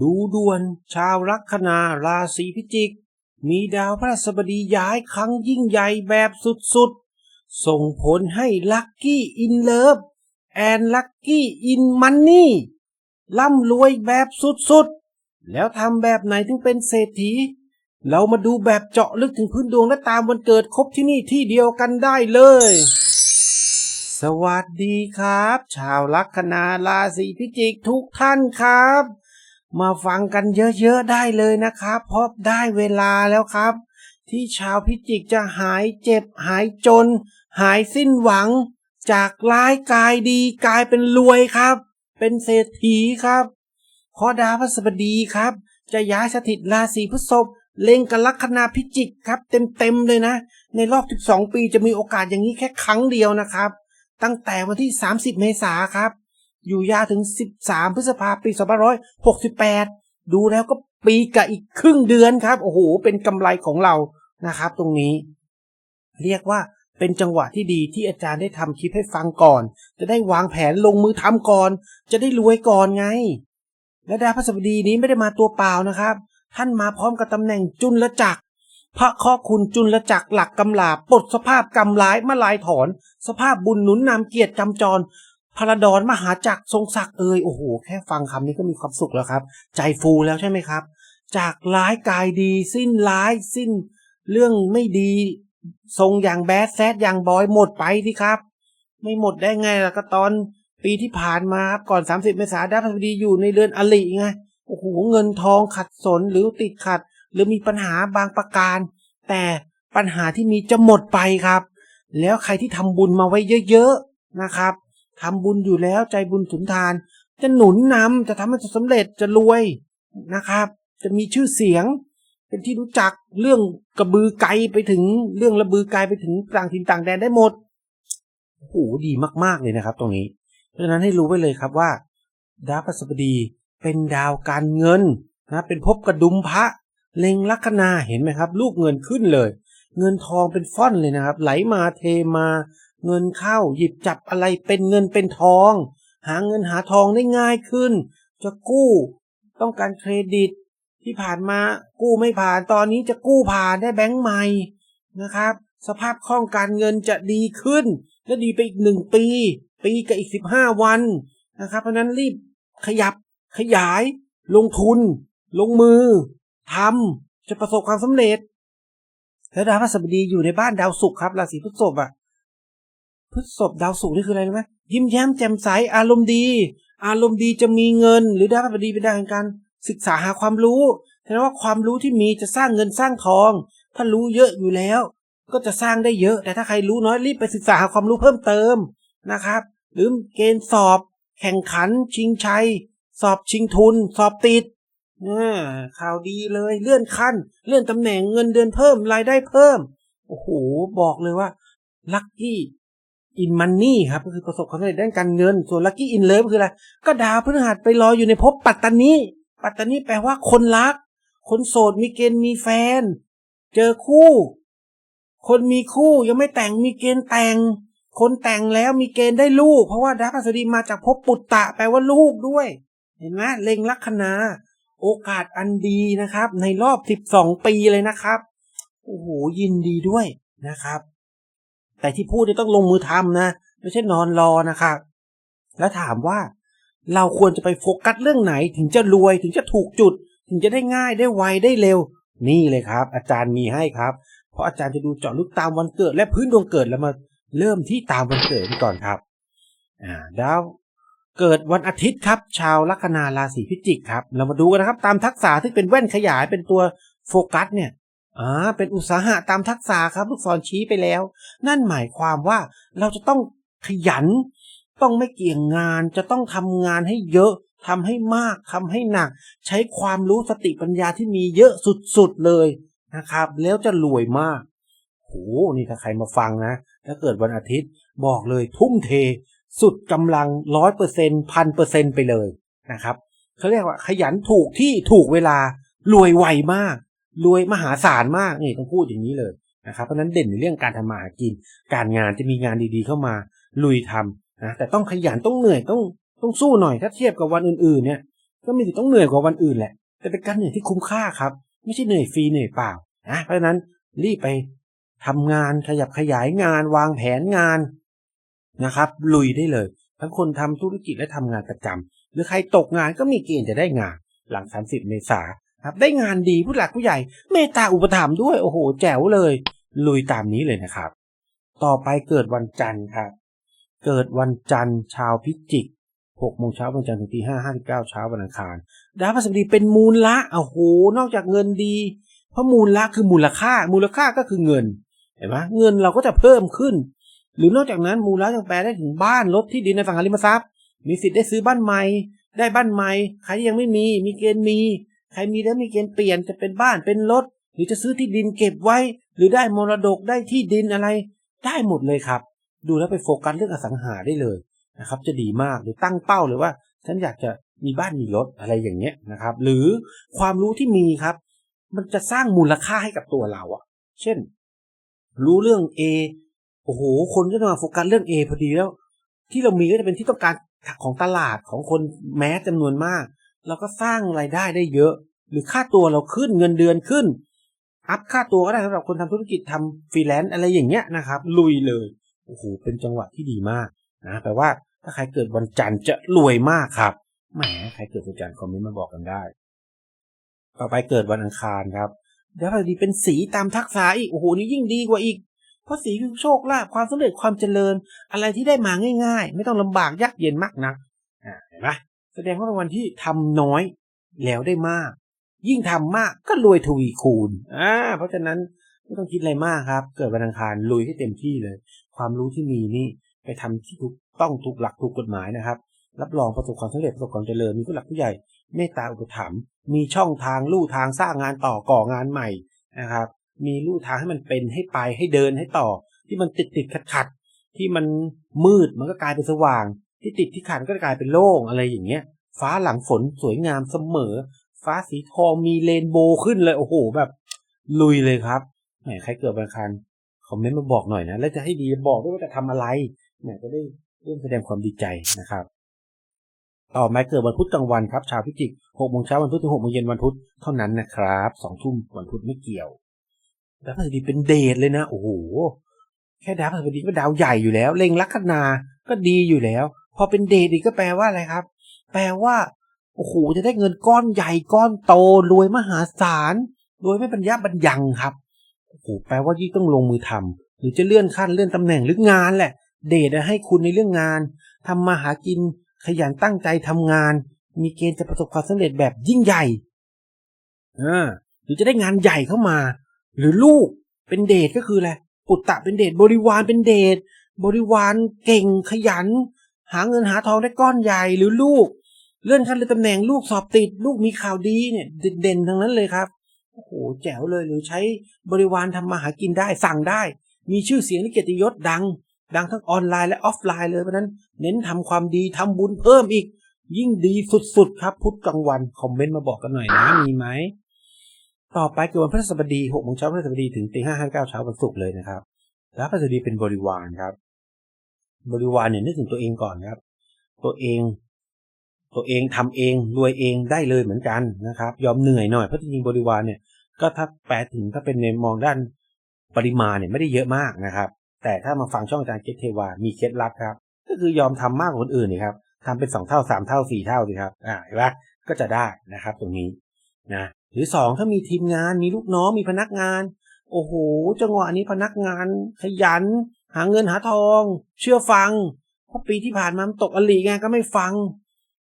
ดูด่วนชาวลัคนาราศีพิจิก มีดาวพระราชบดีย้ายครั้งยิ่งใหญ่แบบสุดๆ ส่งผลให้ลัคกี้อินเลิฟแอนลัคกี้อินมันนี่ร่ำรวยแบบสุดๆ แล้วทำแบบไหนถึงเป็นเศรษฐี เรามาดูแบบเจาะลึกถึงพื้นดวงและตามวันเกิดครบที่นี่ที่เดียวกันได้เลย สวัสดีครับ ชาวลัคนาราศีพิจิกทุกท่านครับ มาฟังกันเยอะๆได้เลยนะครับ เพราะได้เวลาแล้วครับ ที่ชาวพิจิกจะหายเจ็บหายจน หายสิ้นหวัง จากร้ายกายดีกลายเป็นรวยครับ เป็นเศรษฐีครับเพราะดาวพฤหัสบดีครับ จะย้ายสถิตราศีพฤษภเล็งกับลัคนาพิจิกครับเต็มๆเลยนะ ในรอบ 12 ปีจะมีโอกาสอย่างนี้แค่ครั้งเดียวนะครับ ตั้งแต่วันที่ 30 เมษาครับ อยู่ยาวถึง 13 พฤษภาปี2568 ดูแล้วก็ปีกับอีกครึ่งเดือนครับ โอ้โห เป็นกำไรของเรานะครับ ตรงนี้ เรียกว่าเป็นจังหวะที่ดีที่อาจารย์ได้ทำคลิปให้ฟังก่อน จะได้วางแผนลงมือทำก่อน จะได้รวยก่อนไง และดาวพฤหัสบดีนี้ไม่ได้มาตัวเปล่านะครับ ท่านมาพร้อมกับตำแหน่งจุลจักรพระข้อคุณจุลจักรหลักกำลาปลดสภาพกำร้ายมาลายถอน สภาพบุญหนุนนำเกียรติจำจร พระดอนมหาจักรทรงศักดิ์เอ่ยโอ้โหแค่ฟังคำนี้ก็มีความสุขแล้วครับ ใจฟูแล้วใช่ไหมครับ จากร้ายกายดี สิ้นร้ายสิ้น เรื่องไม่ดี ทรงอย่างแบดแซดอย่างบอยหมดไปสิครับ ไม่หมดได้ไงล่ะก็ตอนปีที่ผ่านมาครับก่อน 30 เมษายนดาพฤหัสบดีอยู่ในเรือนอลิไงโอ้โหเงินทองขัดสนหรือติดขัด หรือมีปัญหาบางประการ แต่ปัญหาที่มีจะหมดไปครับ แล้วใครที่ทำบุญมาไว้เยอะๆนะครับ ทำบุญอยู่แล้วใจบุญสุนทาน จะหนุนนำจะทำให้สำเร็จจะรวยนะครับ จะมีชื่อเสียง เป็นที่รู้จักเรื่องกระบือไกลไปถึงเรื่องระบือไกลไปถึงต่างถิ่นต่างแดนได้หมดโอ้โหดีมากๆเลยนะครับ ตรงนี้ เพราะฉะนั้นให้รู้ไว้เลยครับว่า ดาวพฤหัสบดีเป็นดาวการเงินนะเป็นภพกระดุมพระเล็งลัคนาเห็นไหมครับ ลูกเงินขึ้นเลย เงินทองเป็นฟ่อนเลยนะครับ ไหลมาเทมา เงินเข้าหยิบจับอะไรเป็นเงินเป็นทอง หาเงินหาทองได้ง่ายขึ้น จะกู้ ต้องการเครดิต ที่ผ่านมากู้ไม่ผ่านตอนนี้จะกู้ผ่านได้แบงก์ใหม่นะครับ สภาพคล่องการเงินจะดีขึ้น และดีไปอีกหนึ่งปี ปีกับอีกสิบห้าวันนะครับ เพราะฉะนั้นรีบขยับขยาย ลงทุน ลงมือทำจะประสบความสำเร็จแล้วดาวพฤหัสบดีอยู่ในบ้านดาวศุกร์ครับราศีพฤษภอะ พฤษภดาวศุกร์นี่คืออะไรรู้ไหมยิ้มแย้มแจ่มใสอารมณ์ดี อารมณ์ดีจะมีเงิน หรือดาวพฤหัสบดีเป็นดาวแห่งการศึกษาหาความรู้แสดงว่าความรู้ที่มีจะสร้างเงินสร้างทอง ถ้ารู้เยอะอยู่แล้ว ก็จะสร้างได้เยอะ แต่ถ้าใครรู้น้อยรีบไปศึกษาหาความรู้เพิ่มเติมนะครับ หรือเกณฑ์สอบ แข่งขัน ชิงชัย สอบชิงทุน สอบติดนี่ข่าวดีเลยเลื่อนขั้น เลื่อนตำแหน่งเงินเดือนเพิ่มรายได้เพิ่ม โอ้โห บอกเลยว่าลัคกี้ อินมันนี่ครับก็คือประสบความสำเร็จด้านการเงิน ส่วนลัคกี้อินเลิฟคืออะไรก็ดาวพฤหัสไปรออยู่ในภพปัตตานีปัตตานีแปลว่าคนรัก คนโสดมีเกณฑ์มีแฟน เจอคู่ คนมีคู่ยังไม่แต่งมีเกณฑ์แต่ง คนแต่งแล้วมีเกณฑ์ได้ลูก เพราะว่าดาวพฤหัสดีมาจากภพปุตตะแปลว่าลูกด้วย เห็นไหมเล็งลัคนาโอกาสอันดีนะครับ ในรอบ 12 ปีเลยนะครับ โอ้โหยินดีด้วยนะครับ แต่ที่พูดเนี่ยต้องลงมือทำนะ ไม่ใช่นอนรอนะครับ แล้วถามว่าเราควรจะไปโฟกัสเรื่องไหนถึงจะรวยถึงจะถูกจุด ถึงจะได้ง่ายได้ไวได้เร็ว นี่เลยครับ อาจารย์มีให้ครับ เพราะอาจารย์จะดูเจาะลึกตามวันเกิด และพื้นดวงเกิดแล้วมาเริ่มที่ตามวันเกิดก่อนครับอ่าดาวเกิดวันอาทิตย์ครับ ชาวลัคนาราศีพิจิกครับ เรามาดูกันนะครับ ตามทักษะที่เป็นแว่นขยายเป็นตัวโฟกัสเนี่ย อ่าเป็นอุตสาหะตามทักษะครับลูกศรชี้ไปแล้ว นั่นหมายความว่าเราจะต้องขยัน ต้องไม่เกี่ยงงาน จะต้องทำงานให้เยอะทำให้มากทำให้หนัก ใช้ความรู้สติปัญญาที่มีเยอะสุดๆเลยนะครับ แล้วจะรวยมากโหนี่ถ้าใครมาฟังนะ ถ้าเกิดวันอาทิตย์บอกเลยทุ่มเท สุดกำลังร้อยเปอร์เซ็นพันเปอร์เซ็นไปเลยนะครับเขาเรียกว่าขยันถูกที่ถูกเวลารวยไวมาก รวยมหาศาลมากนี่ต้องพูดอย่างนี้เลยนะครับเพราะนั้นเด่นในเรื่องการทำมาหากิน การงานจะมีงานดีๆเข้ามาลุยทำนะแต่ต้องขยันต้องเหนื่อยต้องต้องสู้หน่อยถ้าเทียบกับวันอื่นๆเนี่ยก็มีสิทธิ์ต้องเหนื่อยกว่าวันอื่นแหละ แต่เป็นการเหนื่อยที่คุ้มค่าครับ ไม่ใช่เหนื่อยฟรีเหนื่อยเปล่านะเพราะฉะนั้นรีบไปทำงานขยับขยายงานวางแผนงานนะครับ ลุยได้เลย ทั้งคนทำธุรกิจและทำงานประจำหรือใครตกงานก็มีเกณฑ์จะได้งาน หลัง 30 เมษา ครับ ได้งานดีผู้หลักผู้ใหญ่ เมตตาอุปถัมภ์ด้วยโอ้โห แจ๋วเลย ลุยตามนี้เลยนะครับ ต่อไปเกิดวันจันทร์ครับ เกิดวันจันทร์ชาวพิจิกหกโมงเช้าวันจันทร์ถึงตีห้าห้าสิบเก้าเช้าวันอังคาร ดาวพฤหัสบดีเป็นมูลละโอ้โห นอกจากเงินดี เพราะมูลละคือมูลค่า มูลค่าก็คือเงิน เห็นไหมเงินเราก็จะเพิ่มขึ้น หรือนอกจากนั้นมูลละยังแปลได้ถึงบ้านรถที่ดินในสังหาริมทรัพย์ มีสิทธิ์ได้ซื้อบ้านใหม่ ได้บ้านใหม่ ใครที่ยังไม่มี มีเกณฑ์มี ใครมีแล้วมีเกณฑ์เปลี่ยนจะเป็นบ้านเป็นรถ หรือจะซื้อที่ดินเก็บไว้ หรือได้มรดกได้ที่ดินอะไร ได้หมดเลยครับ ดูแล้วไปโฟกัสเรื่องอสังหาได้เลยนะครับ จะดีมากหรือตั้งเป้าเลยว่า ฉันอยากจะมีบ้านมีรถอะไรอย่างเงี้ยนะครับ หรือความรู้ที่มีครับ มันจะสร้างมูลค่าให้กับตัวเราอะเช่น รู้เรื่อง A โอ้โห คนก็จะมาโฟกัสเรื่อง A พอดีแล้ว ที่เรามีก็จะเป็นที่ต้องการของตลาดของคนแม้จำนวนมาก เราก็สร้างรายได้ได้เยอะ หรือค่าตัวเราขึ้นเงินเดือนขึ้น อัพค่าตัวก็ได้สำหรับคนทำธุรกิจทำฟรีแลนซ์อะไรอย่างเงี้ยนะครับ ลุยเลยโอ้โหเป็นจังหวะที่ดีมากนะแปลว่าถ้าใครเกิดวันจันทร์จะรวยมากครับแหมใครเกิดวันจันทร์คอมเมนต์มาบอกกันได้ ต่อไปเกิดวันอังคารครับดาวพฤหัสบดีเป็นสีตามทักษะอีกโอ้โหนี่ยิ่งดีกว่าอีกเพราะสีคือโชคลาภความสำเร็จความเจริญ อะไรที่ได้มาง่าย ๆ ไม่ต้องลำบากยากเย็นมากนะเห็นไหม แสดงว่าเป็นวันที่ทำน้อยแล้วได้มาก ยิ่งทำมากก็รวยทวีคูณอ่าเพราะฉะนั้นไม่ต้องคิดอะไรมากครับ เกิดวันอังคารลุยให้เต็มที่เลย ความรู้ที่มีนี่ไปทำที่ถูกต้องถูกหลักถูกกฎหมายนะครับ รับรองประสบความสำเร็จประสบความเจริญมีผู้หลักผู้ใหญ่เมตตาอุปถัมภ์มีช่องทางลู่ทางสร้างงานต่อก่องานใหม่นะครับ มีลู่ทางให้มันเป็นให้ไปให้เดินให้ต่อ ที่มันติดติดขัดขัดที่มันมืดมันก็กลายเป็นสว่าง ที่ติดที่ขัดก็กลายเป็นโล่งอะไรอย่างเงี้ย ฟ้าหลังฝนสวยงามเสมอ ฟ้าสีทองมีเรนโบว์ขึ้นเลย โอ้โหแบบ ลุยเลยครับแหมใครเกิดวันอังคอมเมนต์มาบอกหน่อยนะ แล้วจะให้ดีบอกด้วยว่าจะทำอะไรแหมจะได้ร่วมแสดงความดีใจนะครับ ต่อมาเกิดวันพุธกลางวันครับ ชาวพิจิกหกโมงเช้าวันพุธถึงหกโมงเย็นวันพุธเท่านั้นนะครับสองทุ่มวันพุธไม่เกี่ยวดาวพฤหัสบดีเป็นเดทเลยนะ โอ้โห แค่ดาวพฤหัสบดีก็ดาวใหญ่อยู่แล้ว เล็งลัคนาก็ดีอยู่แล้ว พอเป็นเดทอีกก็แปลว่าอะไรครับ แปลว่าโอ้โหจะได้เงินก้อนใหญ่ก้อนโตรวยมหาศาลรวยไม่บรรยะบรรยังครับโอ้โหแปลว่ายิ่งต้องลงมือทำหรือจะเลื่อนขั้นเลื่อนตำแหน่งหรืองานแหละ เดทให้คุณในเรื่องงานทำมาหากินขยันตั้งใจทำงาน มีเกณฑ์จะประสบความสำเร็จแบบยิ่งใหญ่อ่าหรือจะได้งานใหญ่เข้ามา หรือลูกเป็นเดทก็คืออะไรปุตตะเป็นเดทบริวารเป็นเดทบริวารเก่งขยัน หาเงินหาทองได้ก้อนใหญ่หรือลูก เลื่อนขั้นเลื่อตำแหน่งลูกสอบติด ลูกมีข่าวดีเนี่ยเด่นๆทั้งนั้นเลยครับโอ้โหแจ๋วเลยหรือใช้บริวารทำมาหากินได้สั่งได้ มีชื่อเสียงและเกียรติยศดัง ดังทั้งออนไลน์และออฟไลน์เลยเพราะนั้นเน้นทำความดีทำบุญเพิ่มอีก ยิ่งดีสุดๆครับพุธกลางวันคอมเมนต์มาบอกกันหน่อยนะมีไหมต่อไปเกิดวันพฤหัสบดีหกโมงเช้าพฤหัสบดีถึงตีห้าห้าเก้าเช้าวันศุกร์เลยนะครับแล้วพฤหัสบดีเป็นบริวารครับ บริวารเนี่ยนึกถึงตัวเองก่อนครับ ตัวเอง ตัวเองทำเองรวยเองได้เลยเหมือนกันนะครับ ยอมเหนื่อยหน่อยเพราะจริงบริวารเนี่ยก็ถ้าแปลถึงถ้าเป็นในมองด้านปริมาณเนี่ยไม่ได้เยอะมากนะครับ แต่ถ้ามาฟังช่องอาจารย์เกตเทวามีเคล็ดลับครับ ก็คือยอมทำมากกว่าคนอื่นนี่ครับทำเป็นสองเท่าสามเท่าสี่เท่าสิครับอ่าเห็นปะก็จะได้นะครับ ตรงนี้นะหรือสองถ้ามีทีมงานมีลูกน้องมีพนักงาน โอ้โหจังหวะนี้พนักงานขยัน หาเงินหาทอง เชื่อฟัง เพราะปีที่ผ่านมามันตกอลีไงก็ไม่ฟัง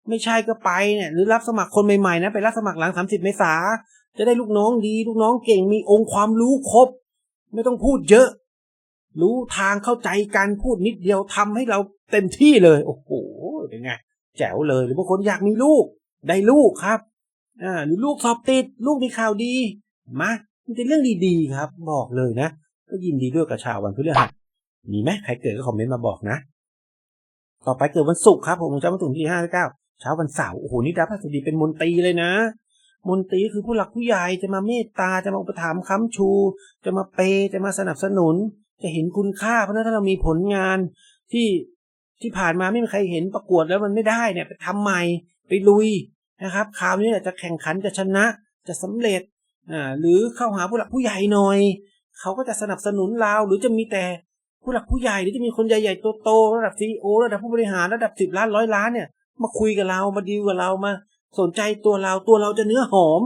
ไม่ใช่ก็ไปเนี่ยหรือรับสมัครคนใหม่ๆนะไปรับสมัครหลังสามสิบเมษาจะได้ลูกน้องดีลูกน้องเก่งมีองค์ความรู้ครบ ไม่ต้องพูดเยอะ รู้ทางเข้าใจการพูดนิดเดียวทำให้เราเต็มที่เลย โอ้โหเป็นไงแจ๋วเลยหรือบางคนอยากมีลูก ได้ลูกครับอ่าหรือลูกสอบติด ลูกมีข่าวดีมามันเป็นเรื่องดีๆครับ บอกเลยนะ ก็ยินดีด้วยกับชาววันพฤหัส มีไหมใครเกิดก็คอมเมนต์มาบอกนะ ต่อไปเกิดวันศุกร์ครับผมเช้าวันศุกร์ที่ห้าเก้าเช้าวันเสาร์โอ้โหนี่ดาวพฤหัสบดีเป็นมนตรีเลยนะ มนตรีคือผู้หลักผู้ใหญ่จะมาเมตตาจะมาอุปถัมภ์ค้ำชู จะมาเปย์จะมาสนับสนุน จะเห็นคุณค่า เพราะนั้นถ้าเรามีผลงานที่ที่ผ่านมาไม่มีใครเห็นประกวดแล้วมันไม่ได้เนี่ยไปทำใหม่ไปลุยนะครับคราวนี้จะแข่งขันจะชนะจะสำเร็จอ่าหรือเข้าหาผู้หลักผู้ใหญ่หน่อย เขาก็จะสนับสนุนเราหรือจะมีแต่ ผู้หลักผู้ใหญ่หรือจะมีคนใหญ่ๆโตๆระดับซีอระดับผู้บริหารระดับสิบล้านร้อยล้านเนี่ย มาคุยกับเรามาดีลกับเรามา สนใจตัวเราตัวเราจะเนื้อหอม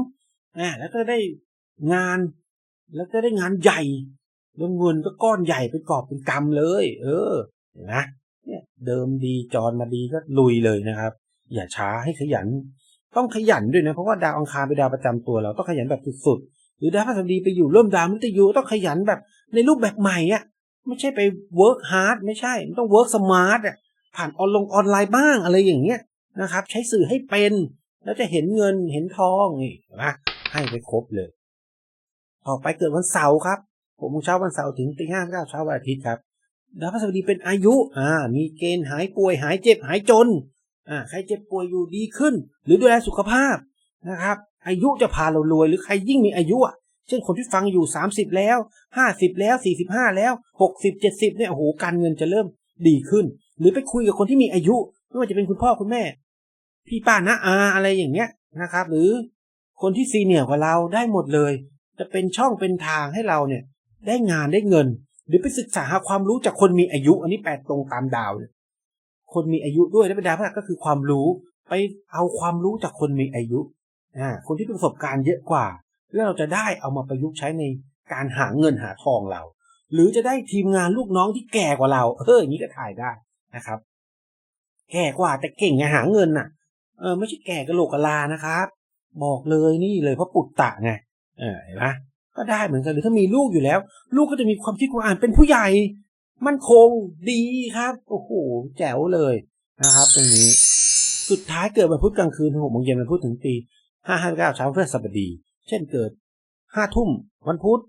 อ่าแล้วก็ได้งาน แล้วก็ได้งานใหญ่แล้วเงินก็ก้อนใหญ่เป็นกอบเป็นกำเลย เออนไหมเนี่ยเดิมดีจรมาดีก็ลุยเลยนะครับ อย่าช้าให้ขยัน ต้องขยันด้วยนะเพราะว่าดาวอังคารเป็นดาวประจำตัวเราต้องขยันแบบสุดๆหรือดาวพฤหัสบดีไปอยู่ร่วมดาวมฤตยูต้องขยันแบบในรูปแบบใหม่อะ ไม่ใช่ไป work hard ไม่ใช่มันต้อง work smart อะผ่านออนลงออนไลน์บ้างอะไรอย่างเงี้ยนะครับ ใช้สื่อให้เป็น แล้วจะเห็นเงินเห็นทองนี่นะให้ไปครบเลย ต่อไปเกิดวันเสาร์ครับผมเช้าวันเสาร์ถึงตีห้าเก้าเช้าวันอาทิตย์ครับดาวพฤหัสบดีเป็นอายุอ่ามีเกณฑ์หายป่วยหายเจ็บหายจนอ่าใครเจ็บป่วยอยู่ดีขึ้น หรือดูแลสุขภาพนะครับ อายุจะพาเรารวยหรือใครยิ่งมีอายุอะ เช่นคนที่ฟังอยู่ 30 แล้ว 50 แล้ว 45 แล้ว 60 70เนี่ยโอ้โหการเงินจะเริ่มดีขึ้น หรือไปคุยกับคนที่มีอายุ ไม่ว่าจะเป็นคุณพ่อคุณแม่ พี่ป้าน้าอาอะไรอย่างเงี้ยนะครับ หรือคนที่ซีเนียร์กว่าเราได้หมดเลย จะเป็นช่องเป็นทางให้เราเนี่ย ได้งานได้เงิน หรือไปศึกษาหาความรู้จากคนมีอายุ อันนี้แปลตรงตามดาวเลยคนมีอายุด้วยและเป็นดาวพฤหัสก็คือความรู้ ไปเอาความรู้จากคนมีอายุอ่าคนที่ประสบการณ์เยอะกว่า แล้วเราจะได้เอามาประยุกต์ใช้ในการหาเงินหาทองเรา หรือจะได้ทีมงานลูกน้องที่แก่กว่าเรา เอออย่างนี้ก็ถ่ายได้นะครับ แก่กว่าแต่เก่งไงหาเงินน่ะ เออไม่ใช่แก่กระโหลกกะลานะครับ บอกเลยนี่เลยเพราะปุตตะไงเออเห็นไหมก็ได้เหมือนกันหรือถ้ามีลูกอยู่แล้ว ลูกก็จะมีความคิดคว่าอ่านเป็นผู้ใหญ่ มั่นคงดีครับ โอ้โหแจ๋วเลยนะครับ ตรงนี้ สุดท้ายเกิดวันพุธกลางคืนหกโมงเย็นวันพุธถึงตีห้าห้าเก้าเช้าเพฤหัสบดี เช่นเกิดห้าทุ่มวันพุธ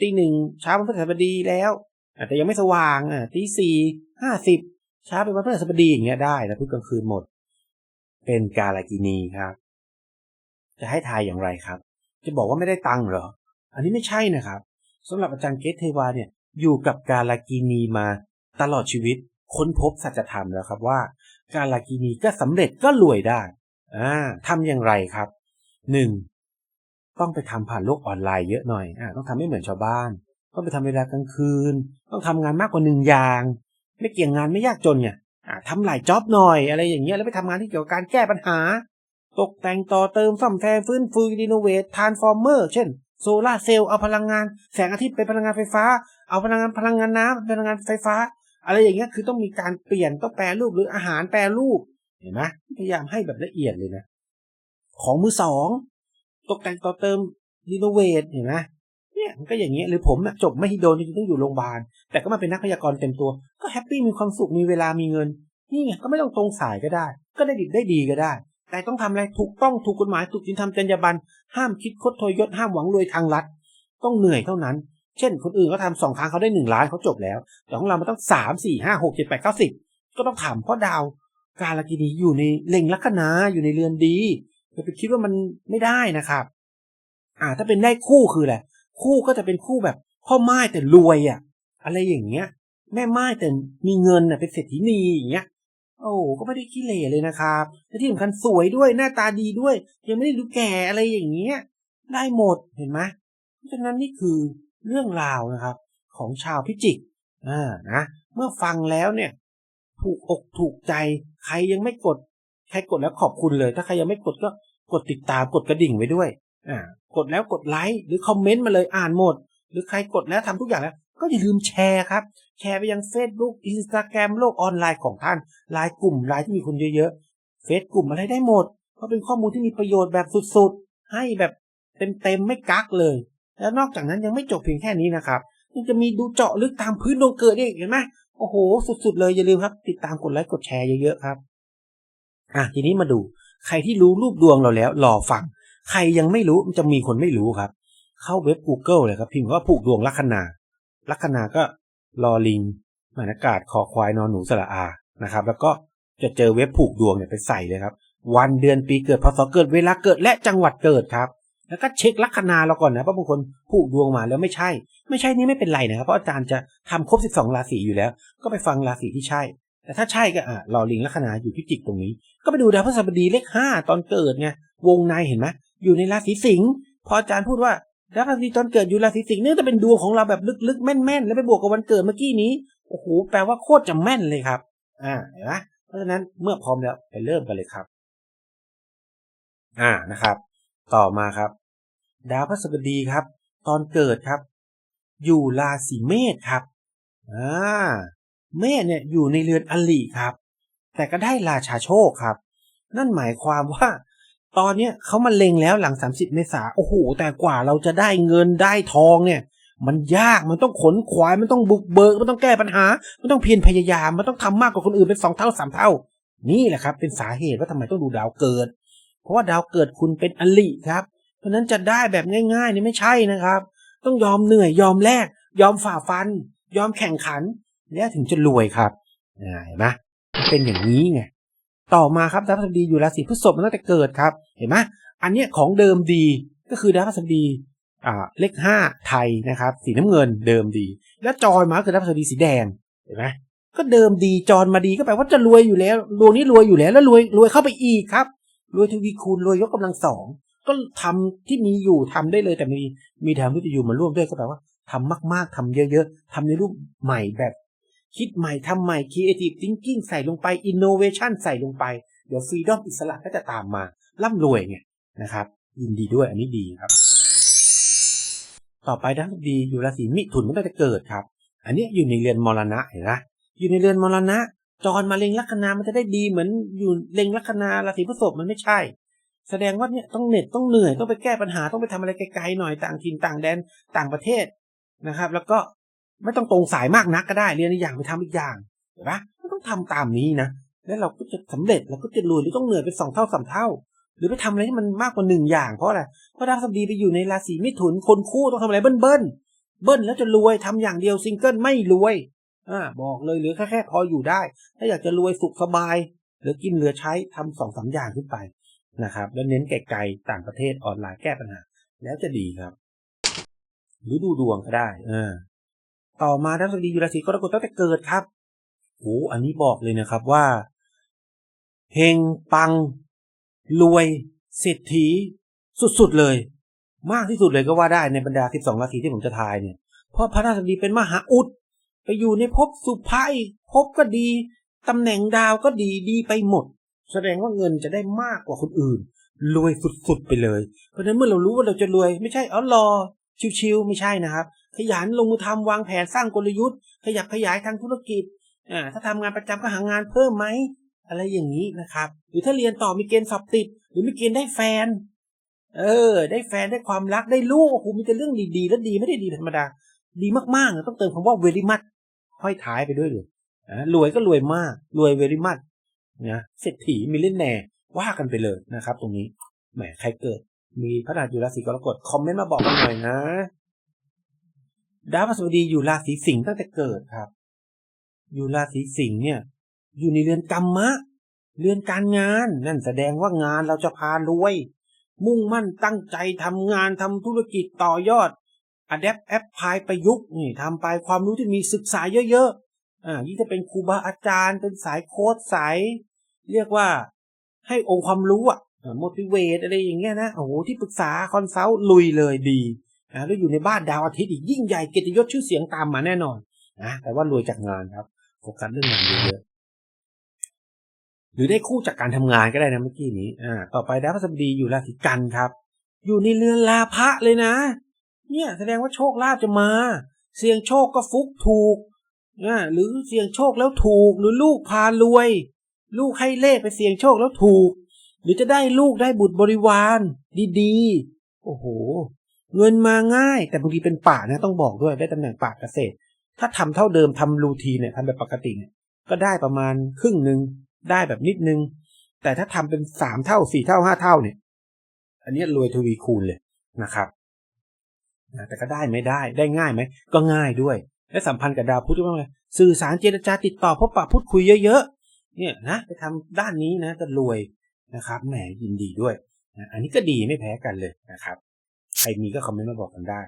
ตีหนึ่งเช้าวันพฤหัสบดีแล้วอะแต่ยังไม่สว่างอะตีสี่ห้าสิบเช้าเป็นวันพฤหัสบดีอย่างเงี้ยได้แล้วพุธกลางคืนหมด เป็นกาลากินีครับ จะให้ทายอย่างไรครับ จะบอกว่าไม่ได้ตังค์เหรอ อันนี้ไม่ใช่นะครับสำหรับอาจารย์เกตเทวาเนี่ยอยู่กับกาลากินีมาตลอดชีวิตค้นพบสัจธรรมแล้วครับว่า กาลากินีก็สำเร็จก็รวยได้อ่าทำอย่างไรครับหนึ่ง ต้องไปทำผ่านโลกออนไลน์เยอะหน่อยอ่าต้องทำไม่เหมือนชาวบ้าน ต้องไปทำเวลากลางคืน ต้องทำงานมากกว่าหนึ่งอย่าง ไม่เกี่ยงงานไม่ยากจนเนี่ยอ่าทำหลายจ็อบหน่อยอะไรอย่างเงี้ยแล้วไปทำงานที่เกี่ยวกับการแก้ปัญหา ตกแต่งต่อเติมซ่อมแซมฟื้นฟูรีโนเวททานฟอร์เมอร์เช่นโซลาเซลล์เอาพลังงาน แสงอาทิตย์เป็นพลังงานไฟฟ้า เอาพลังงานพลังงานน้ำเป็นพลังงานไฟฟ้า อะไรอย่างเงี้ยคือต้องมีการเปลี่ยนต้องแปรรูปหรืออาหารแปรรูปเห็นไหมพยายามให้แบบละเอียดเลยนะ ของมือสอง ตกแต่งต่อเติมรีโนเวทเห็นไหมเนี่ยมันก็อย่างเงี้ยหรือผมน่ะจบไม่ฮิโดนจริงต้องอยู่โรงพยาบาลแต่ก็มาเป็นนักพยากรณ์เต็มตัว ก็แฮปปี้มีความสุขมีเวลามีเงิน นี่ไงก็ไม่ต้องตรงสายก็ได้ ก็ได้ดิบได้ดีก็ได้ แต่ต้องทำอะไรถูกต้องถูกกฎหมายถูกศีลธรรมจรรยาบรรณห้ามคิดคดโทยยศห้ามหวังรวยทางลัด ต้องเหนื่อยเท่านั้น เช่น คนอื่นเขาทำสองครั้งเขาได้หนึ่งล้านเขาจบแล้ว แต่ของเรามันต้องสามสี่ห้าหกเจ็ดแปดเก้าสิบก็ต้องทำเพราะดาว การลกินีอยู่ในเล็งลัคนาอยู่ในเรือนดี อย่าไปคิดว่ามันไม่ได้นะครับ อ่า ถ้าเป็นได้คู่คืออะไรคู่ก็จะเป็นคู่แบบ พ่อไม้แต่รวยอะ อะไรอย่างเงี้ย แม่ไม้แต่มีเงินอะเป็นเศรษฐีนีอย่างเงี้ย โอ้ก็ไม่ได้ขี้เหร่เลยนะครับและที่สำคัญสวยด้วยหน้าตาดีด้วย ยังไม่ได้ดูแก่อะไรอย่างเงี้ย ได้หมดเห็นไหมเพราะฉะนั้นนี่คือเรื่องราวนะครับ ของชาวพิจิกอ่านะเมื่อฟังแล้วเนี่ย ถูกอกถูกใจ ใครยังไม่กด ใครกดแล้วขอบคุณเลย ถ้าใครยังไม่กดก็กดติดตามกดกระดิ่งไว้ด้วยอ่ากดแล้วกดไลค์หรือคอมเมนต์มาเลยอ่านหมด หรือใครกดแล้วทำทุกอย่างแล้ว ก็อย่าลืมแชร์ครับ แชร์ไปยัง Facebook Instagram โลกออนไลน์ของท่านไลน์กลุ่มไลน์ที่มีคนเยอะๆเฟซกลุ่มอะไรได้หมด เพราะเป็นข้อมูลที่มีประโยชน์แบบสุดๆ ให้แบบเต็มๆไม่กักเลย แล้วนอกจากนั้นยังไม่จบเพียงแค่นี้นะครับยังจะมีดูเจาะลึกตามพื้นดวงเกิดอีกเห็นไหมโอ้โห สุดๆเลยอย่าลืมครับ ติดตามกดไลค์กดแชร์เยอะๆครับ อะทีนี้มาดู ใครที่รู้รูปดวงเราแล้วรอฟัง ใครยังไม่รู้มันจะมีคนไม่รู้ครับ เข้าเว็บ Google เลยครับ พิมพ์ว่าผูกดวงลัคนา ลัคนาก็รอลิงหมายอากาศคอควายนอนหนูสระอานะครับ แล้วก็จะเจอเว็บผูกดวงเนี่ยไปใส่เลยครับ วันเดือนปีเกิดพศเกิดเวลาเกิดและจังหวัดเกิดครับ แล้วก็เช็คลัคนาเราก่อนนะเพราะบางคนผูกดวงมาแล้วไม่ใช่ ไม่ใช่นี่ไม่เป็นไรนะครับ เพราะอาจารย์จะทำครบ 12 ราศีอยู่แล้ว ก็ไปฟังราศีที่ใช่ แต่ถ้าใช่ก็อะรอลิงลัคนาอยู่พิจิกตรงนี้ ก็ไปดูดาวพฤหัสบดีเลขห้าตอนเกิดไงวงในเห็นไหมอยู่ในราศีสิงห์พออาจารย์พูดว่าดาวพฤหัสบดีตอนเกิดอยู่ราศีสิงห์เนี่ยจะเป็นดวงของเราแบบลึกๆแม่นๆแล้วไปบวกกับวันเกิดเมื่อกี้นี้โอ้โหแปลว่าโคตรจะแม่นเลยครับอ่าเห็นไหมเพราะฉะนั้นเมื่อพร้อมแล้วไปเริ่มกันเลยครับ อ่านะครับ ต่อมาครับ ดาวพฤหัสบดีครับ ตอนเกิดครับ อยู่ราศีเมษครับอ่า เมษเนี่ยอยู่ในเรือนอลิครับ แต่ก็ได้ราชาโชคครับ นั่นหมายความว่า ตอนเนี้ยเขามาเล็งแล้วหลัง 30 เมษาโอ้โหแต่กว่าเราจะได้เงินได้ทองเนี่ย มันยากมันต้องขนขวายมันต้องบุกเบิกมันต้องแก้ปัญหา มันต้องเพียรพยายามมันต้องทำมากกว่าคนอื่นเป็นสองเท่าสามเท่า นี่แหละครับ เป็นสาเหตุว่าทำไมต้องดูดาวเกิด เพราะว่าดาวเกิดคุณเป็นอลิครับ เพราะนั้นจะได้แบบง่าย ๆ นี่ไม่ใช่นะครับ ต้องยอมเหนื่อยยอมแลกยอมฝ่าฟัน ยอมแข่งขัน แล้วถึงจะรวยครับเห็นไหมเป็นอย่างนี้ไงต่อมาครับดาวพฤหัสบดีอยู่ราศีพฤษภมาตั้งแต่เกิดครับ เห็นไหมอันเนี้ยของเดิมดีก็คือดาวพฤหัสบดีอ่าเลขห้าไทยนะครับสีน้ำเงินเดิมดี แล้วจอยมาคือดาวพฤหัสบดีสีแดงเห็นไหมก็เดิมดีจรมาดีก็แปลว่าจะรวยอยู่แล้วดวงนี้รวยอยู่แล้วแล้วรวยรวยเข้าไปอีกครับรวยทวีคูณรวยยกกำลังสองก็ทำที่มีอยู่ทำได้เลยแต่มีมีทางที่จะอยู่มาร่วมด้วยก็แปลว่าทำมาก ๆทำเยอะ ๆทำในรูปใหม่แบบ คิดใหม่ทำใหม่ creative thinking ใส่ลงไป innovation ใส่ลงไป เดี๋ยว freedom อิสระก็จะตามมาร่ำรวยไงนะครับ ยินดีด้วยอันนี้ดีครับ ต่อไปด้านดีอยู่ราศีมิถุนมันก็จะเกิดครับ อันนี้อยู่ในเรือนมรณะเห็นไหมอยู่ในเรือนมรณะ จรมาเล็งลัคนามันจะได้ดีเหมือนอยู่เล็งลัคนาราศีพฤษภมันไม่ใช่ แสดงว่าเนี่ยต้องเหน็ดต้องเหนื่อยต้องไปแก้ปัญหาต้องไปทำอะไรไกลๆหน่อยต่างถิ่นต่างแดนต่างประเทศนะครับ แล้วก็ ไม่ต้องตรงสายมากนักก็ได้ เรียนอีกอย่างไปทำอีกอย่างเห็นปะไม่ต้องทำตามนี้นะแล้วเราก็จะสำเร็จเราก็จะรวยหรือต้องเหนื่อยเป็นสองเท่าสามเท่า หรือไปทำอะไรที่มันมากกว่าหนึ่งอย่างเพราะอะไรเพราะดาวพฤหัสบดีไปอยู่ในราศีมิถุนคนคู่ต้องทำอะไรเบิ้ลเบิ้ลเบิ้ลแล้วจะรวยทำอย่างเดียวซิงเกิลไม่รวยอ่าบอกเลยหลือแค่แค่พออยู่ได้ ถ้าอยากจะรวยสุขสบายหลือกินเหลือใช้ทำสองสามอย่างขึ้นไปนะครับ แล้วเน้นไกลๆต่างประเทศออนไลน์แก้ปัญหา แล้วจะดีครับ หรือดูดวงก็ได้ เออ ต่อมาดาวสบดีอยู่ราศีกรกฎตั้งแต่เกิดครับโอ้อันนี้บอกเลยนะครับว่าเฮงปัง รวยเศรษฐี สุดๆเลย มากที่สุดเลยก็ว่าได้ในบรรดา 12 ราศีที่ผมจะทายเนี่ย เพราะพระราชดีเป็นมหาอุดไปอยู่ในภพสุภาพภพก็ดีตำแหน่งดาวก็ดีดีไปหมด แสดงว่าเงินจะได้มากกว่าคนอื่น รวยสุดๆไปเลย เพราะฉะนั้นเมื่อเรารู้ว่าเราจะรวย ไม่ใช่เอารอชิวๆไม่ใช่นะครับ ขยันลงมือทำวางแผนสร้างกลยุทธ์ ขยับขยายทางธุรกิจอ่าถ้าทำงานประจำก็หางานเพิ่มไหมอะไรอย่างนี้นะครับ หรือถ้าเรียนต่อมีเกณฑ์สอบติด หรือมีเกณฑ์ได้แฟน เออ ได้แฟนได้ความรักได้ลูกโอ้โหมีแต่เรื่องดีๆ แล้วดีไม่ได้ดีธรรมดา ดีมากๆต้องเติมคำว่าเวริมัดห้อยท้ายไปด้วยเลยนะรวยก็รวยมาก รวยเวริมัดนะเศรษฐีมิเลนแนร์ว่ากันไปเลยนะครับ ตรงนี้แหมใครเกิด มีพระราชอยู่ราศีกรกฎคอมเมนต์มาบอกกันหน่อยนะ ดาวพฤหัสบดีอยู่ราศีสิงห์ตั้งแต่เกิดครับ อยู่ราศีสิงห์เนี่ย อยู่ในเรือนกรรมะ เรือนการงาน นั่นแสดงว่างานเราจะพารวย มุ่งมั่นตั้งใจทำงานทำธุรกิจต่อยอดอะแดปแอปพลายประยุกต์นี่ทำไปความรู้ที่มีศึกษาเยอะๆอ่ายิ่งจะเป็นครูบาอาจารย์ เป็นสายโค้ดสาย เรียกว่าให้องค์ความรู้อะโมดิเวตอะไรอย่างเงี้ยนะ โอ้โห ที่ปรึกษาคอนซัลท์ลุยเลยดี นะแล้วอยู่ในบ้านดาวอาทิตย์อีกยิ่งใหญ่เกียรติยศชื่อเสียงตามมาแน่นอนนะแต่ว่ารวยจากงานครับโฟกัสเรื่องงานเยอะๆหรือได้คู่จากการทำงานก็ได้นะเมื่อกี้นี้อ่าต่อไปดาวพฤหัสบดีอยู่ราศีกันครับ อยู่ในเรือนลาภะเลยนะ เนี่ยแสดงว่าโชคลาภจะมา เสี่ยงโชคก็ฟุกถูกนะหรือเสี่ยงโชคแล้วถูก หรือลูกพารวย ลูกให้เลขไปเสี่ยงโชคแล้วถูก หรือจะได้ลูกได้บุตรบริวาร ดีๆ โอ้โห เงินมาง่าย แต่บางทีเป็นป่านะต้องบอกด้วยได้ตำแหน่งป่าเกษตร ถ้าทำเท่าเดิมทำรูทีเนี่ยทำแบบปกติเนี่ยก็ได้ประมาณครึ่งหนึ่งได้แบบนิดนึง แต่ถ้าทำเป็นสามเท่าสี่เท่าห้าเท่าเนี่ย อันนี้รวยทวีคูณเลยนะครับแต่ก็ได้ไม่ได้ได้ง่ายไหมก็ง่ายด้วย และสัมพันธ์กับดาวพุธด้วยไหมสื่อสารเจรจาติดต่อพบปะพูดคุยเยอะๆเนี่ยนะไปทำด้านนี้นะจะรวยนะครับแหมยินดีด้วยอันนี้ก็ดีไม่แพ้กันเลยนะครับ ใครมีก็คอมเมนต์มาบอกกันได้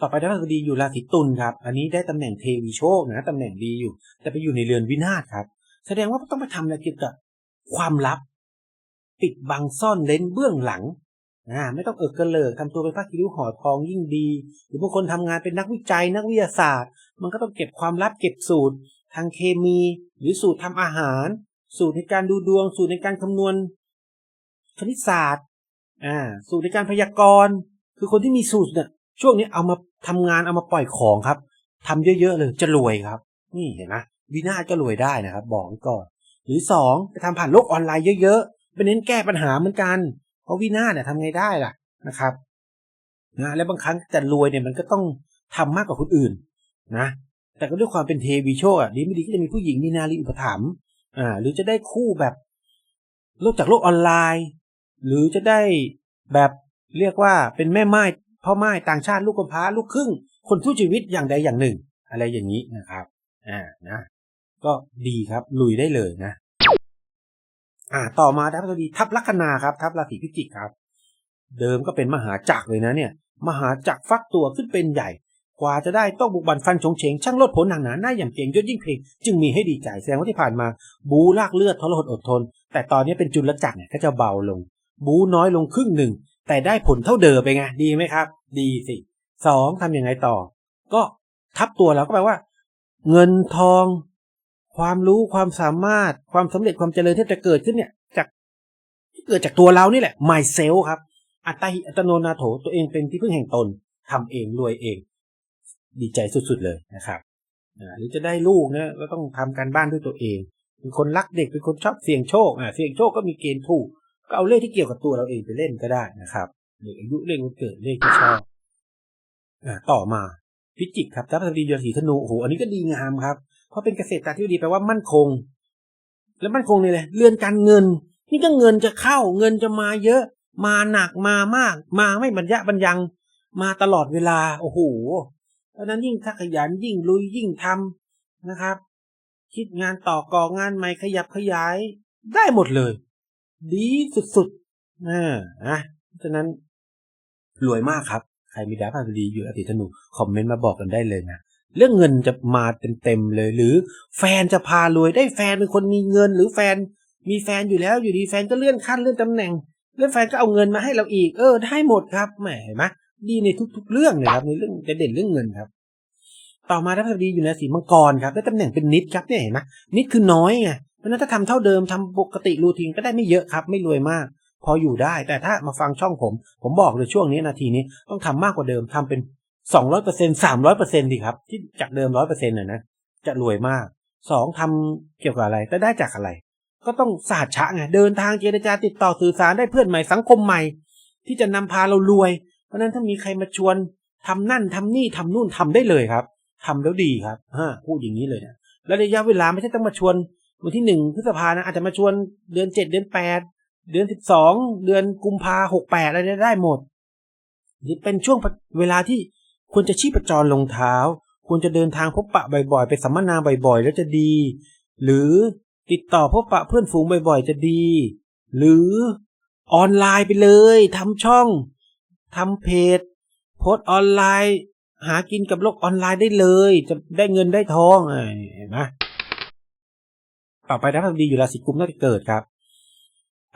ต่อไปดาวพฤหัสบดีอยู่ราศีตุลครับ อันนี้ได้ตำแหน่งเทวีโชคนะตำแหน่งดีอยู่ แต่ไปอยู่ในเรือนวินาศครับ แสดงว่าต้องไปทำอะไรเกี่ยวกับความลับ ปิดบังซ่อนเล้นเบื้องหลังอ่าไม่ต้องเอิกกระเลิกทำตัวเป็นพระคิริวห่อทองยิ่งดี หรือบางคนทำงานเป็นนักวิจัยนักวิทยาศาสตร์ มันก็ต้องเก็บความลับเก็บสูตร ทางเคมี หรือสูตรทำอาหาร สูตรในการดูดวง สูตรในการคำนวณ คณิตศาสตร์ อ่าสูตรในการพยากรณ์ คือคนที่มีสูตรเนี่ยช่วงนี้เอามาทำงานเอามาปล่อยของครับทำเยอะๆเลยจะรวยครับ นี่เห็นไหมวินาศก็รวยได้นะครับ บอกก่อน หรือสองไปทำผ่านโลกออนไลน์เยอะๆไปเน้นแก้ปัญหาเหมือนกัน เพราะวินาศเนี่ยทำไงได้ล่ะนะครับนะและบางครั้งจะรวยเนี่ยมันก็ต้องทำมากกว่าคนอื่นนะ แต่ก็ด้วยความเป็นเทวีโชคอะดีไม่ดีก็จะมีผู้หญิงมีนารีอุปถัมภ์อ่าหรือจะได้คู่แบบโลกจากโลกออนไลน์ หรือจะได้แบบเรียกว่าเป็นแม่ไม้พ่อไม้ต่างชาติลูกกำพร้าลูกครึ่ง คนทุกชีวิตอย่างใดอย่างหนึ่ง อะไรอย่างนี้นะครับอ่านะ ก็ดีครับลุยได้เลยนะ อ่าต่อมาทัพพอดีทัพลัคนาครับ ทัพราศีพิจิกครับ เดิมก็เป็นมหาจักรเลยนะเนี่ย มหาจักรฟักตัวขึ้นเป็นใหญ่ กว่าจะได้ต้องบุกบันฟันชงเฉงช่างลดผลหนังหนาหน้าอย่างเก่งยศยิ่งเพลงจึงมีให้ดีใจแสดงว่าที่ผ่านมา บูลากเลือดทรหดอดทน แต่ตอนนี้เป็นจุลจักรเนี่ยก็จะเบาลง บูน้อยลงครึ่งหนึ่ง แต่ได้ผลเท่าเดิมไปไงดีไหมครับ ดีสิสองทำยังไงต่อ ก็ทับตัวแล้วก็แปลว่า เงินทอง ความรู้ความสามารถความสำเร็จความเจริญที่จะเกิดขึ้นเนี่ยจากที่เกิดจากตัวเรานี่แหละ myself ครับ อัตตาหิอัตโนนาโถตัวเองเป็นที่พึ่งแห่งตนทำเองรวยเอง ดีใจสุดๆเลยนะครับหรือจะได้ลูกเนี่ยก็ต้องทำการบ้านด้วยตัวเอง เป็นคนรักเด็กเป็นคนชอบเสี่ยงโชคอ่าเสี่ยงโชคก็มีเกณฑ์ถูก ก็เอาเลขที่เกี่ยวกับตัวเราเองไปเล่นก็ได้นะครับเด็กอายุเลขวันเกิดเลขที่ชอบอ่าต่อมาพิจิกครับทัพพฤดีเดือนสีธนูโอ้โหอันนี้ก็ดีงามครับ เพราะเป็นเกษตรตาที่ดีแปลว่ามั่นคง แล้วมั่นคงนี่เลยเรือนการเงิน นี่ก็เงินจะเข้าเงินจะมาเยอะ มาหนักมามาก มาไม่บรรยะบรรยังมาตลอดเวลา โอ้โหเพราะนั้นยิ่งถ้าขยันยิ่งลุยยิ่งทำนะครับ คิดงานต่อกองานใหม่ขยับขยายได้หมดเลย ดีสุดๆนะนะเพราะฉะนั้นรวยมากครับ ใครมีดาวพฤหัสบดีอยู่ราศีธนูคอมเมนต์มาบอกกันได้เลยนะเรื่องเงินจะมาเต็มๆเลย หรือแฟนจะพารวยได้แฟนเป็นคนมีเงิน หรือแฟนมีแฟนอยู่แล้วอยู่ดีแฟนก็เลื่อนขั้นเลื่อนตำแหน่งเลื่อนแฟนก็เอาเงินมาให้เราอีก เออได้หมดครับแหมเห็นไหมดีในทุก ๆ เรื่องเลยครับในเรื่องจะเด่นเรื่องเงินครับ ต่อมาถ้าพอดีอยู่ในราศีมังกรครับได้ตำแหน่งเป็นนิดครับเนี่ยเห็นไหมนิดคือน้อยไง เพราะนั้นถ้าทำเท่าเดิมทำปกติรูทีนก็ได้ไม่เยอะครับ ไม่รวยมาก พออยู่ได้ แต่ถ้ามาฟังช่องผม ผมบอกเลยช่วงนี้นาทีนี้ต้องทำมากกว่าเดิมทำเป็นสองร้อยเปอร์เซ็นสามร้อยเปอร์เซ็นดีครับ ที่จากเดิมร้อยเปอร์เซ็นต์น่ะนะจะรวยมากสองทำเกี่ยวกับอะไรแต่ได้จากอะไร ก็ต้องศาสตร์ชะไงเดินทางเจรจาติดต่อสื่อสารได้เพื่อนใหม่สังคมใหม่ ที่จะนำพาเรารวย เพราะนั้นถ้ามีใครมาชวนทำนั่นทำนี่ทำนู่นทำได้เลยครับทำแล้วดีครับฮะพูดอย่างนี้เลยนะแล้วระยะเวลาไม่ใช่ต้องมาชวน วันที่หนึ่งพฤษภานะอาจจะมาชวนเดือนเจ็ดเดือนแปดเดือนสิบสองเดือนกุมภาหกแปดอะไรได้หมดนี่เป็นช่วงเวลาที่ควรจะชีพจรลงเท้า ควรจะเดินทางพบปะบ่อยๆ ไปสัมมนาบ่อยๆ แล้วจะดี หรือติดต่อพบปะเพื่อนฝูงบ่อยๆ จะดี หรือออนไลน์ไปเลยทำช่องทำเพจ โพสออนไลน์ หากินกับโลกออนไลน์ได้เลย จะได้เงินได้ทองอ่าเห็นไหม ต่อไปนะครับดีอยู่ราศีกุมน่าจะเกิดครับ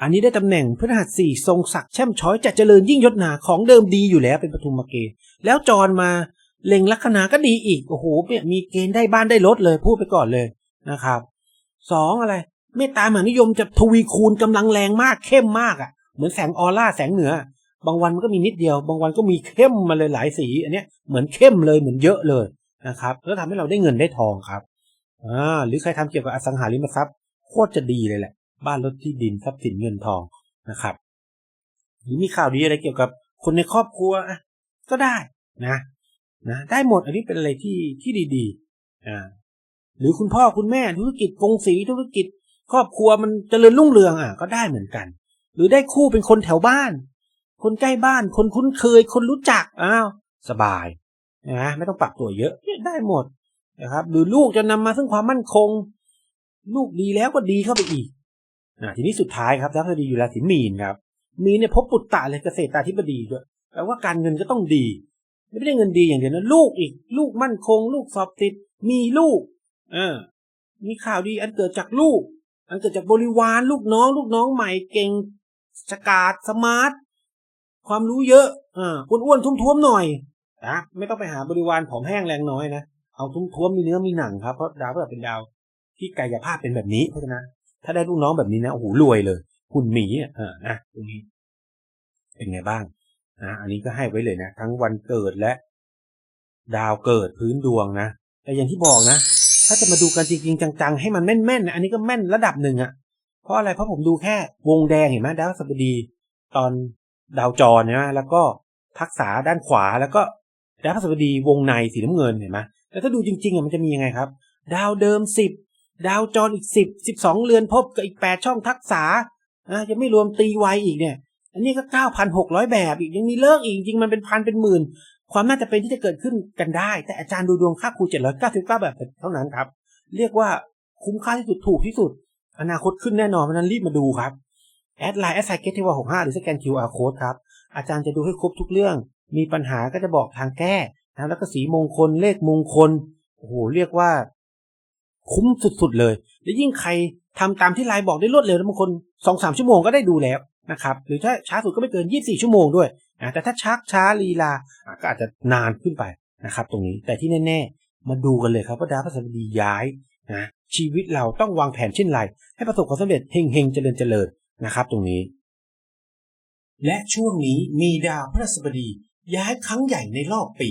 อันนี้ได้ตำแหน่งพฤหัสสี่ทรงศักดิ์แช่มช้อยจะเจริญยิ่งยศหนาของเดิมดีอยู่แล้วเป็นปฐุมเกณฑ์แล้วจรมาเล็งลัคนาก็ดีอีกโอ้โหเนี่ยมีเกณฑ์ได้บ้านได้รถเลยพูดไปก่อนเลยนะครับสองอะไร เมตตามหานิยมจะทวีคูณกำลังแรงมากเข้มมากอะ เหมือนแสงออร่าแสงเหนือ บางวันมันก็มีนิดเดียว บางวันก็มีเข้มมาเลยหลายสี อันเนี้ยเหมือนเข้มเลยเหมือนเยอะเลยนะครับแล้วทำให้เราได้เงินได้ทองครับ อ่าหรือใครทำเกี่ยวกับอสังหาริมทรัพย์โคตรจะดีเลยแหละ บ้านรถที่ดินทรัพย์สินเงินทองนะครับ หรือมีข่าวดีอะไรเกี่ยวกับคนในครอบครัวอะก็ได้นะนะได้หมดอันนี้เป็นอะไรที่ที่ดีๆอ่าหรือคุณพ่อคุณแม่ธุรกิจกงสีธุรกิจ ครอบครัวมันเจริญรุ่งเรืองอะก็ได้เหมือนกัน หรือได้คู่เป็นคนแถวบ้าน คนใกล้บ้าน คนคุ้นเคย คนรู้จักอ้าวสบายนะไม่ต้องปรับตัวเยอะได้หมด นะครับหรือลูกจะนำมาซึ่งความมั่นคง ลูกดีแล้วก็ดีเข้าไปอีกอ่าทีนี้สุดท้ายครับถ้าดีอยู่ราศีมีนครับมีนเนี่ยพบปุตตะเลยเกษตรตาธิบดีด้วยแปลว่าการเงินก็ต้องดี ไม่ได้เงินดีอย่างเดียวนะลูกอีก ลูกมั่นคง ลูกสอบติด มีลูก เออ มีข่าวดีอันเกิดจากลูก อันเกิดจากบริวารลูกน้อง ลูกน้องใหม่เก่งฉกาดสมาร์ทความรู้เยอะอ่าอ้วนๆทุ่มๆหน่อยนะไม่ต้องไปหาบริวารผอมแห้งแรงน้อยนะ เอาทุ่มๆมีเนื้อมีหนังครับเพราะดาวพฤหัสเป็นดาวที่กายภาพเป็นแบบนี้เพราะฉะนั้นถ้าได้ลูกน้องแบบนี้นะโอ้โหรวยเลยหุ่นหมีอะนะตรงนี้ เป็นไงบ้างนะอันนี้ก็ให้ไว้เลยนะ ทั้งวันเกิดและ ดาวเกิดพื้นดวงนะแต่อย่างที่บอกนะ ถ้าจะมาดูกันจริงๆจังๆ ให้มันแม่นๆนะอันนี้ก็แม่นระดับหนึ่งอะเพราะอะไรเพราะผมดูแค่วงแดงเห็นไหมดาวพฤหัสบดี ตอนดาวจรใช่ไหมแล้วก็ทักษะด้านขวาแล้วก็ดาวพฤหัสบดีวงในสีน้ำเงินเห็นไหม แล้วถ้าดูจริงๆอะมันจะมียังไงครับ ดาวเดิมสิบดาวจรอีกสิบสิบสองเรือนพบกับอีกแปดช่องทักษะนะจะไม่รวมตีไวอีกเนี่ย อันนี้ก็เก้าพันหกร้อยแบบอีกยังมีเลิกอีกจริงมันเป็นพันเป็นหมื่น ความน่าจะเป็นที่จะเกิดขึ้นกันได้ แต่อาจารย์ดูดวงค่าครูเจ็ดร้อยเก้าสิบเก้าแบบเท่านั้นครับ เรียกว่าคุ้มค่าที่สุดถูกที่สุด อนาคตขึ้นแน่นอนเพราะนั้นรีบมาดูครับแอดไลน์แอดไซเกตที่ว่าหกห้าหรือสแกน QR code ครับ อาจารย์จะดูให้ครบทุกเรื่อง มีปัญหาก็จะบอกทางแก้ นะแล้วก็สีมงคลเลขมงคลโอ้โหเรียกว่า คุ้มสุดๆเลย และยิ่งใครทำตามที่ไลน์บอกได้รวดเร็วนะบางคนสองสามชั่วโมงก็ได้ดูแล้วนะครับหรือถ้าช้าสุดก็ไม่เกินยี่สี่ชั่วโมงด้วยนะแต่ถ้าชักช้าลีลาอะก็อาจจะนานขึ้นไปนะครับ ตรงนี้แต่ที่แน่ ๆ มาดูกันเลยครับว่าดาวพฤหัสบดีย้ายนะชีวิตเราต้องวางแผนเช่นไร ให้ประสบความสำเร็จเฮงๆเจริญเจริญนะครับ ตรงนี้ และช่วงนี้มีดาวพฤหัสบดีย้ายครั้งใหญ่ในรอบปี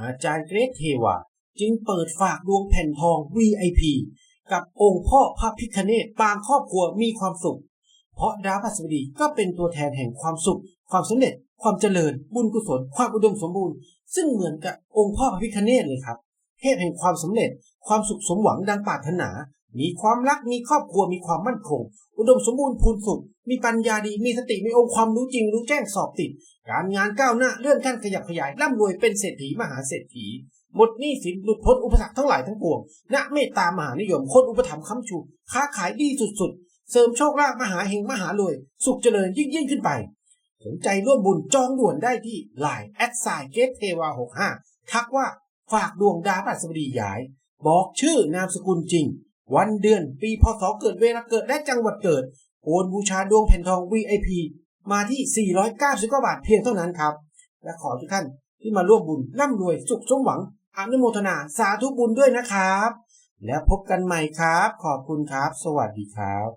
อาจารย์เกรทเทวาจึงเปิดฝากดวงแผ่นทอง VIP กับองค์พ่อพระพิคเนตปางครอบครัวมีความสุข เพราะดาวพฤหัสบดีก็เป็นตัวแทนแห่งความสุข ความสำเร็จ ความเจริญ บุญกุศล ความอุดมสมบูรณ์ ซึ่งเหมือนกับองค์พ่อพระพิคเนตเลยครับ เทพแห่งความสำเร็จ ความสุขสมหวังดังปรารถนา มีความรัก มีครอบครัว มีความมั่นคง อุดมสมบูรณ์พูนสุข มีปัญญาดี มีสติ มีองค์ความรู้จริง รู้แจ้งสอบติด การงานก้าวหน้าเลื่อนขั้นขยับขยายร่ำรวยเป็นเศรษฐีมหาเศรษฐีหมดหนี้สินหลุดพ้นอุปสรรคทั้งหลายทั้งปวงณเมตตามหานิยมคนอุปถัมภ์ค้ำชูค้าขายดีสุดๆ เสริมโชคลาภมหาเฮงมหารวย สุขเจริญยิ่งยิ่งขึ้นไป สนใจร่วมบุญจองด่วนได้ที่ Line แอดไซเกตเทวา65ทักว่าฝากดวงดาวพฤหัสบดีย้าย บอกชื่อนามสกุลจริง วันเดือนปีพศเกิดเวลาเกิดและจังหวัดเกิดโอนบูชาดวงแผ่นทอง VIP มาที่ 499บาทเพียงเท่านั้นครับ และขอทุกท่านที่มาร่วมบุญร่ำรวยสุขสมหวังอนุโมทนาสาธุบุญด้วยนะครับ แล้วพบกันใหม่ครับ ขอบคุณครับ สวัสดีครับ